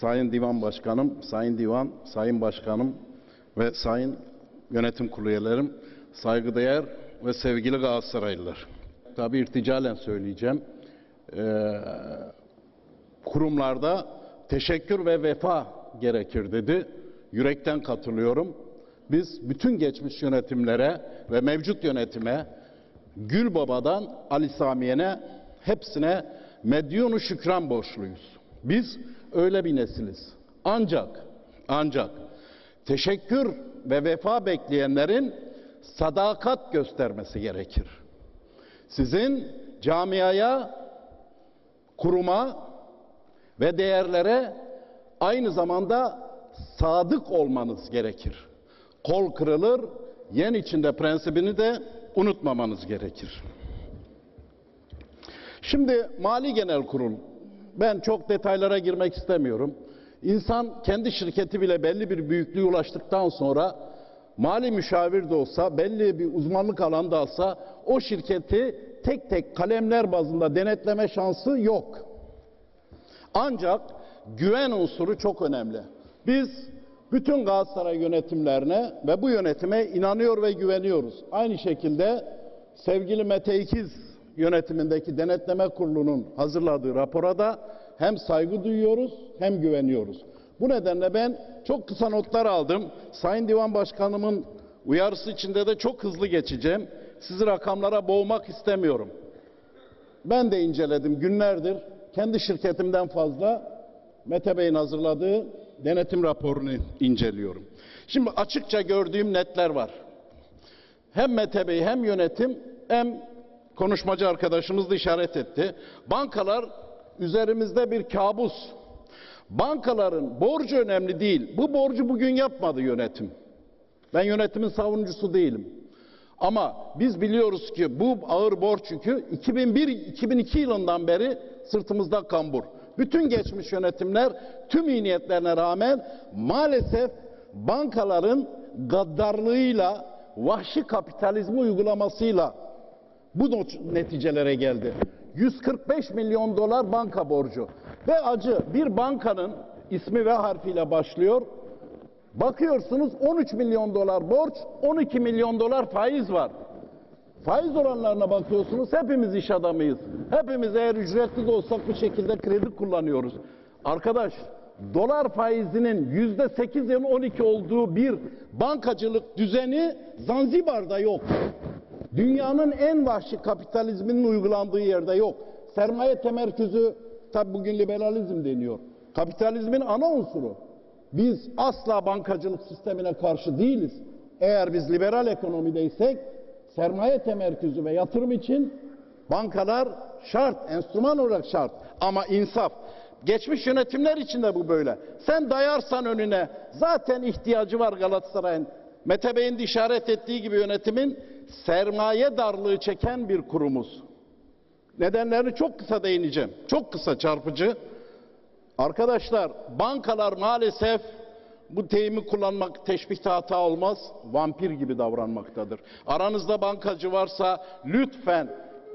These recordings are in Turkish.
Sayın Divan Başkanım, Sayın Divan, Sayın Başkanım ve Sayın Yönetim Kurulu üyelerim, saygıdeğer ve sevgili Galatasaraylılar. Tabi irticalen söyleyeceğim. Ee, kurumlarda teşekkür ve vefa gerekir dedi. Yürekten katılıyorum. Biz bütün geçmiş yönetimlere ve mevcut yönetime Gül Baba'dan Ali Samiye'ne hepsine medyunu şükran borçluyuz. Biz öyle bir nesiliz. Ancak ancak teşekkür ve vefa bekleyenlerin sadakat göstermesi gerekir. Sizin camiaya, kuruma ve değerlere aynı zamanda sadık olmanız gerekir. Kol kırılır, yen içinde prensibini de unutmamanız gerekir. Şimdi Mali Genel Kurul, ben çok detaylara girmek istemiyorum. İnsan kendi şirketi bile belli bir büyüklüğe ulaştıktan sonra mali müşavir de olsa, belli bir uzmanlık alanda olsa o şirketi tek tek kalemler bazında denetleme şansı yok. Ancak güven unsuru çok önemli. Biz bütün Galatasaray yönetimlerine ve bu yönetime inanıyor ve güveniyoruz. Aynı şekilde sevgili Mete İkiz yönetimindeki denetleme kurulunun hazırladığı rapora da hem saygı duyuyoruz hem güveniyoruz. Bu nedenle ben çok kısa notlar aldım. Sayın Divan Başkanımın uyarısı içinde de çok hızlı geçeceğim. Sizi rakamlara boğmak istemiyorum. Ben de inceledim günlerdir. Kendi şirketimden fazla Mete Bey'in hazırladığı denetim raporunu inceliyorum. Şimdi açıkça gördüğüm netler var. Hem Mete Bey hem yönetim hem konuşmacı arkadaşımız da işaret etti. Bankalar üzerimizde bir kabus. Bankaların borcu önemli değil. Bu borcu bugün yapmadı yönetim. Ben yönetimin savunucusu değilim. Ama biz biliyoruz ki bu ağır borç yükü 2001-2002 yılından beri sırtımızda kambur. Bütün geçmiş yönetimler tüm iyi niyetlerine rağmen maalesef bankaların gaddarlığıyla, vahşi kapitalizmi uygulamasıyla bu neticelere geldi. 145 milyon dolar banka borcu. Ve acı bir bankanın ismi ve harfiyle başlıyor. Bakıyorsunuz 13 milyon dolar borç, 12 milyon dolar faiz var. Faiz oranlarına bakıyorsunuz hepimiz iş adamıyız. Hepimiz eğer ücretli de olsak bu şekilde kredi kullanıyoruz. Arkadaş dolar faizinin yüzde 8 ile 12 olduğu bir bankacılık düzeni Zanzibar'da yok. Dünyanın en vahşi kapitalizminin uygulandığı yerde yok. Sermaye temerküzü tabi bugün liberalizm deniyor. Kapitalizmin ana unsuru. Biz asla bankacılık sistemine karşı değiliz. Eğer biz liberal ekonomideysek sermaye temerküzü ve yatırım için bankalar şart, enstrüman olarak şart. Ama insaf. Geçmiş yönetimler için de bu böyle. Sen dayarsan önüne zaten ihtiyacı var Galatasaray'ın. Mete Bey'in işaret ettiği gibi yönetimin sermaye darlığı çeken bir kurumuz. Nedenlerini çok kısa değineceğim. Çok kısa çarpıcı. Arkadaşlar bankalar maalesef bu deyimi kullanmak teşbihte hata olmaz. Vampir gibi davranmaktadır. Aranızda bankacı varsa lütfen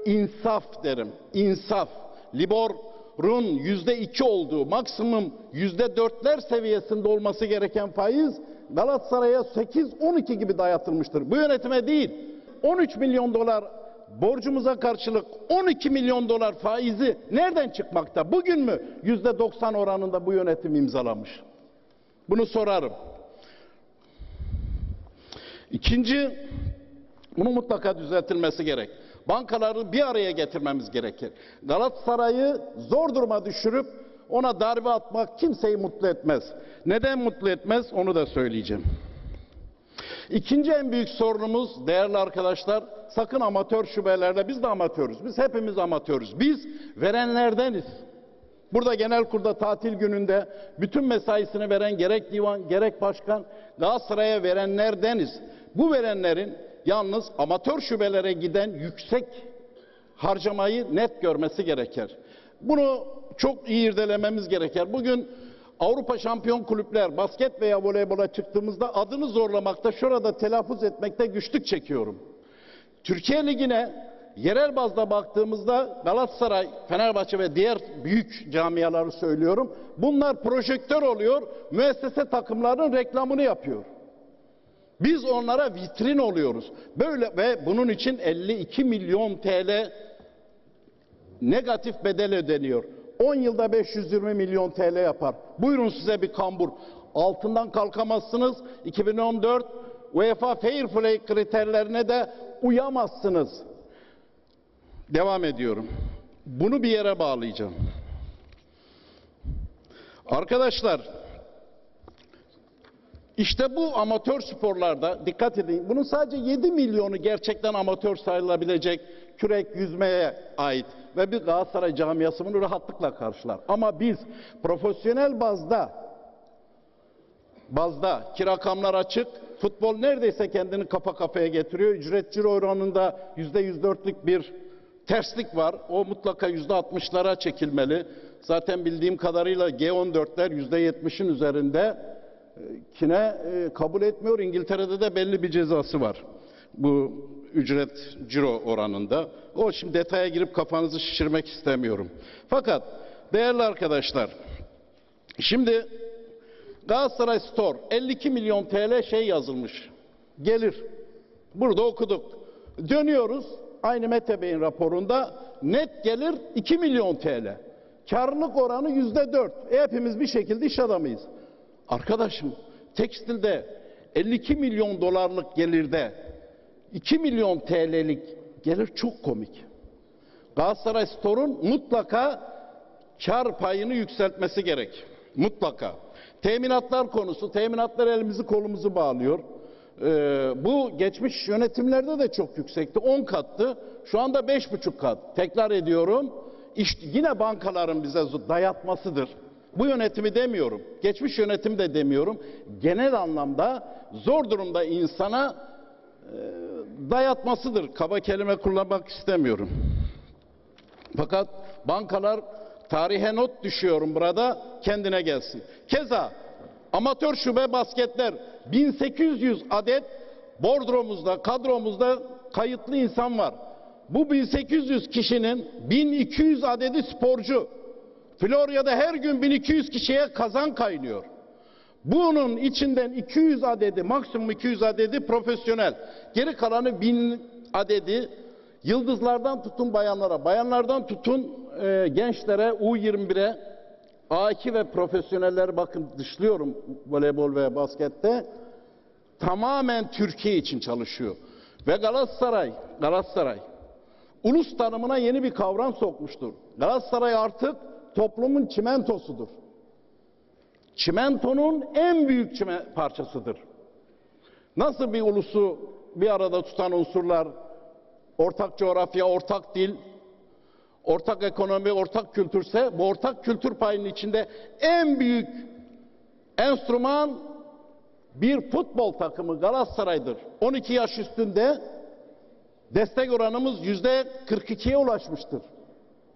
insaf derim. İnsaf. Libor'un yüzde iki olduğu maksimum yüzde dörtler seviyesinde olması gereken faiz Galatasaray'a 8-12 gibi dayatılmıştır. Bu yönetime değil. 13 milyon dolar borcumuza karşılık 12 milyon dolar faizi nereden çıkmakta? Bugün mü yüzde 90 oranında bu yönetim imzalamış? Bunu sorarım. İkinci, bunu mutlaka düzeltilmesi gerek. Bankaları bir araya getirmemiz gerekir. Galatasaray'ı zor duruma düşürüp ona darbe atmak kimseyi mutlu etmez. Neden mutlu etmez onu da söyleyeceğim. İkinci en büyük sorunumuz değerli arkadaşlar sakın amatör şubelerde biz de amatörüz. Biz hepimiz amatörüz. Biz verenlerdeniz. Burada genel kurda tatil gününde bütün mesaisini veren gerek divan gerek başkan Galatasaray'a verenlerdeniz. Bu verenlerin yalnız amatör şubelere giden yüksek harcamayı net görmesi gerekir. Bunu çok iyi irdelememiz gerekir. Bugün Avrupa şampiyon kulüpler basket veya voleybola çıktığımızda adını zorlamakta, şurada telaffuz etmekte güçlük çekiyorum. Türkiye Ligi'ne yerel bazda baktığımızda Galatasaray, Fenerbahçe ve diğer büyük camiaları söylüyorum. Bunlar projektör oluyor, müessese takımlarının reklamını yapıyor. Biz onlara vitrin oluyoruz. Böyle ve bunun için 52 milyon TL negatif bedel ödeniyor. 10 yılda 520 milyon TL yapar. Buyurun size bir kambur. Altından kalkamazsınız. 2014 UEFA Fair Play kriterlerine de uyamazsınız. Devam ediyorum. Bunu bir yere bağlayacağım. Arkadaşlar işte bu amatör sporlarda dikkat edin. Bunun sadece 7 milyonu gerçekten amatör sayılabilecek kürek yüzmeye ait ve bir Galatasaray camiası bunu rahatlıkla karşılar. Ama biz profesyonel bazda bazda ki rakamlar açık. Futbol neredeyse kendini kafa kafaya getiriyor. Ücret ciro oranında yüzde yüz dörtlük bir terslik var. O mutlaka yüzde altmışlara çekilmeli. Zaten bildiğim kadarıyla G14'ler yüzde yetmişin üzerinde kine e, kabul etmiyor. İngiltere'de de belli bir cezası var. Bu ücret ciro oranında. O şimdi detaya girip kafanızı şişirmek istemiyorum. Fakat değerli arkadaşlar şimdi Galatasaray Store 52 milyon TL şey yazılmış. Gelir. Burada okuduk. Dönüyoruz. Aynı Mete Bey'in raporunda net gelir 2 milyon TL. Karlılık oranı yüzde 4. E hepimiz bir şekilde iş adamıyız. Arkadaşım tekstilde 52 milyon dolarlık gelirde 2 milyon TL'lik gelir çok komik. Galatasaray Store'un mutlaka kar payını yükseltmesi gerek. Mutlaka. Teminatlar konusu, teminatlar elimizi kolumuzu bağlıyor. Ee, bu geçmiş yönetimlerde de çok yüksekti. 10 kattı. Şu anda 5,5 kat. Tekrar ediyorum. İşte yine bankaların bize dayatmasıdır. Bu yönetimi demiyorum. Geçmiş yönetim de demiyorum. Genel anlamda zor durumda insana e, dayatmasıdır. Kaba kelime kullanmak istemiyorum. Fakat bankalar tarihe not düşüyorum burada kendine gelsin. Keza amatör şube basketler 1800 adet bordromuzda, kadromuzda kayıtlı insan var. Bu 1800 kişinin 1200 adedi sporcu. Florya'da her gün 1200 kişiye kazan kaynıyor. Bunun içinden 200 adedi, maksimum 200 adedi profesyonel. Geri kalanı 1000 adedi yıldızlardan tutun bayanlara, bayanlardan tutun e, gençlere, U21'e, A2 ve profesyoneller bakın dışlıyorum voleybol ve baskette. Tamamen Türkiye için çalışıyor. Ve Galatasaray, Galatasaray ulus tanımına yeni bir kavram sokmuştur. Galatasaray artık toplumun çimentosudur. Çimentonun en büyük çime parçasıdır. Nasıl bir ulusu bir arada tutan unsurlar, ortak coğrafya, ortak dil, ortak ekonomi, ortak kültürse bu ortak kültür payının içinde en büyük enstrüman bir futbol takımı Galatasaray'dır. 12 yaş üstünde destek oranımız yüzde 42'ye ulaşmıştır.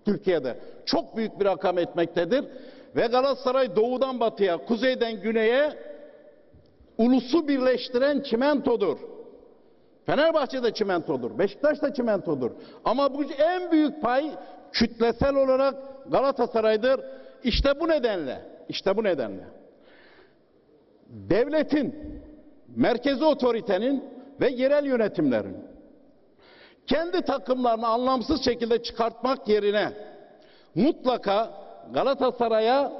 Türkiye'de. Çok büyük bir rakam etmektedir. Ve Galatasaray doğudan batıya, kuzeyden güneye ulusu birleştiren çimentodur. Fenerbahçe de çimentodur. Beşiktaş da çimentodur. Ama bu en büyük pay kütlesel olarak Galatasaray'dır. İşte bu nedenle, işte bu nedenle devletin, merkezi otoritenin ve yerel yönetimlerin kendi takımlarını anlamsız şekilde çıkartmak yerine mutlaka Galatasaray'a,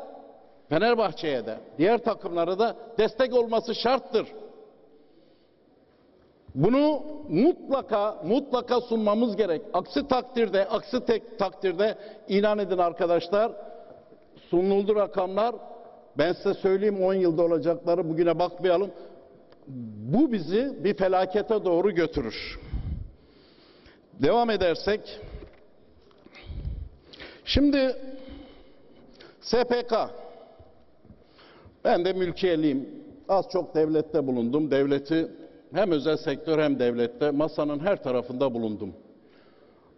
Fenerbahçe'ye de, diğer takımlara da destek olması şarttır. Bunu mutlaka mutlaka sunmamız gerek. Aksi takdirde, aksi tek takdirde inan edin arkadaşlar sunuldu rakamlar. Ben size söyleyeyim 10 yılda olacakları bugüne bakmayalım. Bu bizi bir felakete doğru götürür. Devam edersek şimdi SPK ben de mülkiyeliyim. Az çok devlette bulundum. Devleti hem özel sektör hem devlette masanın her tarafında bulundum.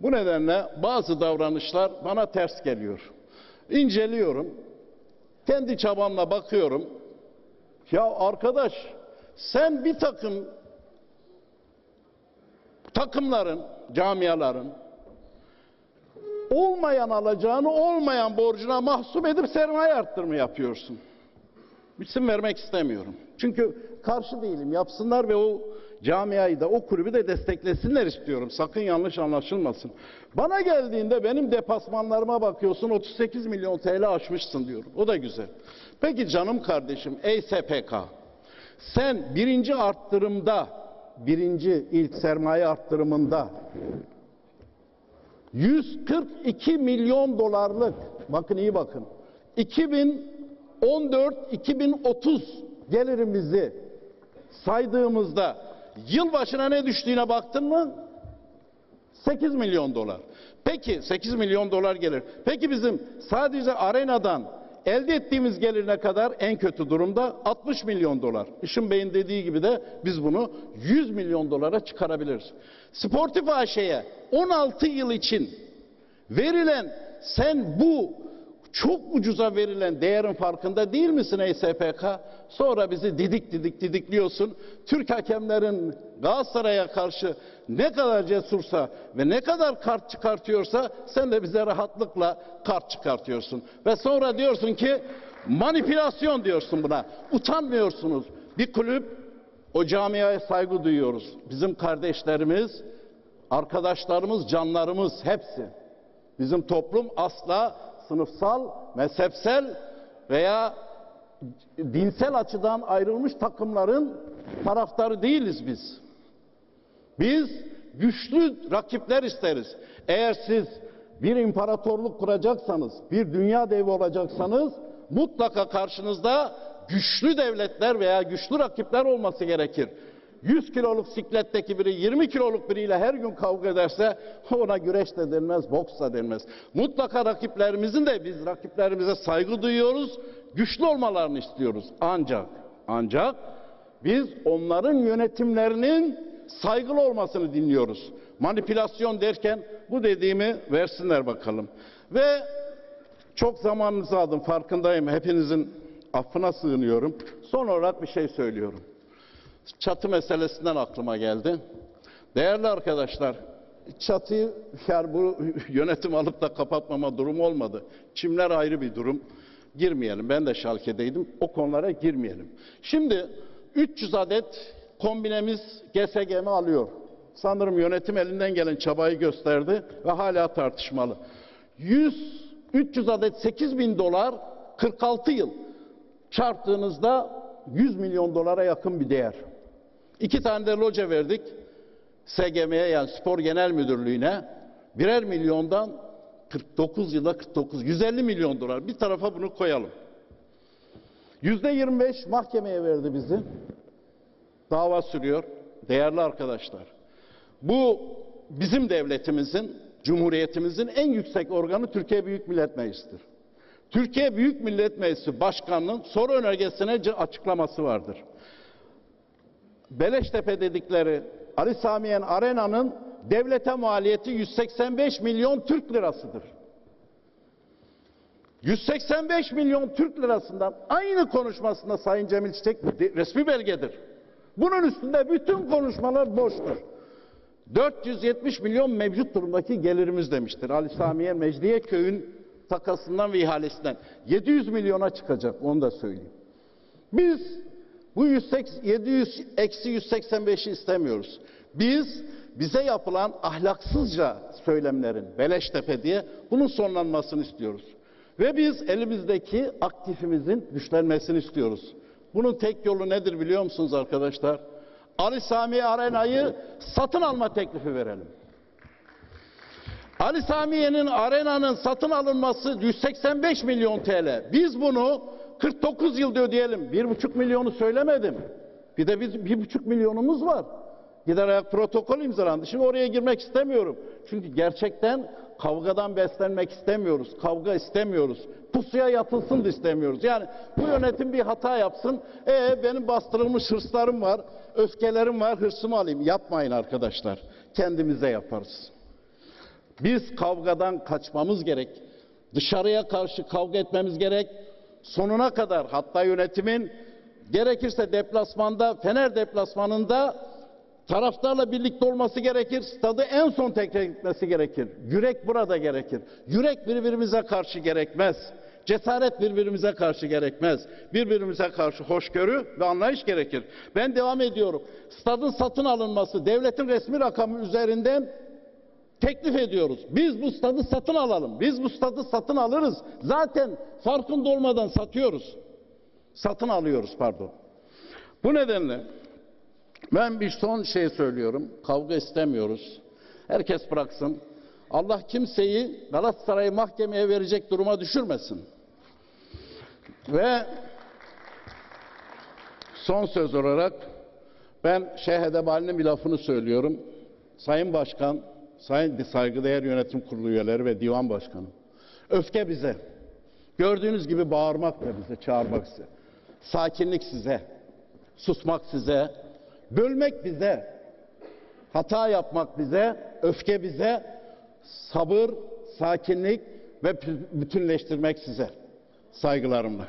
Bu nedenle bazı davranışlar bana ters geliyor. İnceliyorum. Kendi çabamla bakıyorum. Ya arkadaş sen bir takım takımların, camiaların olmayan alacağını olmayan borcuna mahsup edip sermaye arttırma yapıyorsun. İsim vermek istemiyorum. Çünkü karşı değilim. Yapsınlar ve o camiayı da o kulübü de desteklesinler istiyorum. Sakın yanlış anlaşılmasın. Bana geldiğinde benim depasmanlarıma bakıyorsun 38 milyon TL aşmışsın diyorum. O da güzel. Peki canım kardeşim ey SPK sen birinci arttırımda birinci ilk sermaye arttırımında 142 milyon dolarlık bakın iyi bakın 2014-2030 gelirimizi saydığımızda yıl başına ne düştüğüne baktın mı? 8 milyon dolar. Peki 8 milyon dolar gelir. Peki bizim sadece arenadan elde ettiğimiz gelir ne kadar? En kötü durumda 60 milyon dolar. Işın Bey'in dediği gibi de biz bunu 100 milyon dolara çıkarabiliriz. Sportif AŞ'ye 16 yıl için verilen sen bu çok ucuza verilen değerin farkında değil misin ey SPK? Sonra bizi didik didik didikliyorsun. Türk hakemlerin Galatasaray'a karşı ne kadar cesursa ve ne kadar kart çıkartıyorsa sen de bize rahatlıkla kart çıkartıyorsun. Ve sonra diyorsun ki manipülasyon diyorsun buna. Utanmıyorsunuz. Bir kulüp o camiaya saygı duyuyoruz. Bizim kardeşlerimiz, arkadaşlarımız, canlarımız hepsi. Bizim toplum asla sınıfsal, mezhepsel veya dinsel açıdan ayrılmış takımların taraftarı değiliz biz. Biz güçlü rakipler isteriz. Eğer siz bir imparatorluk kuracaksanız, bir dünya devi olacaksanız mutlaka karşınızda güçlü devletler veya güçlü rakipler olması gerekir. 100 kiloluk sikletteki biri 20 kiloluk biriyle her gün kavga ederse ona güreş de denmez, boks da denmez. Mutlaka rakiplerimizin de biz rakiplerimize saygı duyuyoruz, güçlü olmalarını istiyoruz. Ancak, ancak biz onların yönetimlerinin saygılı olmasını dinliyoruz. Manipülasyon derken bu dediğimi versinler bakalım. Ve çok zamanınızı aldım farkındayım. Hepinizin affına sığınıyorum. Son olarak bir şey söylüyorum çatı meselesinden aklıma geldi. Değerli arkadaşlar, çatıyı yani bu yönetim alıp da kapatmama durumu olmadı. Çimler ayrı bir durum. Girmeyelim. Ben de Şalke'deydim. O konulara girmeyelim. Şimdi 300 adet kombinemiz GSGM alıyor. Sanırım yönetim elinden gelen çabayı gösterdi ve hala tartışmalı. 100 300 adet 8 bin dolar 46 yıl çarptığınızda 100 milyon dolara yakın bir değer. İki tane de loca verdik. SGM'ye yani Spor Genel Müdürlüğü'ne birer milyondan 49 yılda 49, 150 milyon dolar. Bir tarafa bunu koyalım. Yüzde 25 mahkemeye verdi bizi. Dava sürüyor. Değerli arkadaşlar. Bu bizim devletimizin, cumhuriyetimizin en yüksek organı Türkiye Büyük Millet Meclisi'dir. Türkiye Büyük Millet Meclisi Başkanı'nın soru önergesine açıklaması vardır. Beleştepe dedikleri Ali Samiyen Arena'nın devlete maliyeti 185 milyon Türk lirasıdır. 185 milyon Türk lirasından aynı konuşmasında Sayın Cemil Çiçek resmi belgedir. Bunun üstünde bütün konuşmalar boştur. 470 milyon mevcut durumdaki gelirimiz demiştir. Ali Samiye Mecliye Köy'ün takasından ve ihalesinden. 700 milyona çıkacak onu da söyleyeyim. Biz bu 700 eksi 185'i istemiyoruz. Biz bize yapılan ahlaksızca söylemlerin Beleştepe diye bunun sonlanmasını istiyoruz. Ve biz elimizdeki aktifimizin güçlenmesini istiyoruz. Bunun tek yolu nedir biliyor musunuz arkadaşlar? Ali Sami Arena'yı satın alma teklifi verelim. Ali Samiye'nin arenanın satın alınması 185 milyon TL. Biz bunu 49 yılda ödeyelim. Bir buçuk milyonu söylemedim. Bir de biz bir buçuk milyonumuz var. Gider ayak protokol imzalandı. Şimdi oraya girmek istemiyorum. Çünkü gerçekten kavgadan beslenmek istemiyoruz. Kavga istemiyoruz. Pusuya yatılsın da istemiyoruz. Yani bu yönetim bir hata yapsın. E benim bastırılmış hırslarım var, öfkelerim var, hırsımı alayım. Yapmayın arkadaşlar. Kendimize yaparız. Biz kavgadan kaçmamız gerek. Dışarıya karşı kavga etmemiz gerek sonuna kadar hatta yönetimin gerekirse deplasmanda Fener deplasmanında Taraftarla birlikte olması gerekir. Stadı en son tekrar gitmesi gerekir. Yürek burada gerekir. Yürek birbirimize karşı gerekmez. Cesaret birbirimize karşı gerekmez. Birbirimize karşı hoşgörü ve anlayış gerekir. Ben devam ediyorum. Stadın satın alınması devletin resmi rakamı üzerinden teklif ediyoruz. Biz bu stadı satın alalım. Biz bu stadı satın alırız. Zaten farkında olmadan satıyoruz. Satın alıyoruz pardon. Bu nedenle ben bir son şey söylüyorum. Kavga istemiyoruz. Herkes bıraksın. Allah kimseyi Galatasaray'ı mahkemeye verecek duruma düşürmesin. Ve son söz olarak ben Şeyh Edebali'nin bir lafını söylüyorum. Sayın Başkan, Sayın Saygıdeğer Yönetim Kurulu üyeleri ve Divan Başkanı. Öfke bize. Gördüğünüz gibi bağırmak da bize, çağırmak size. Sakinlik size. Susmak size. Bölmek bize. Hata yapmak bize. Öfke bize. Sabır, sakinlik ve bütünleştirmek size. Saygılarımla.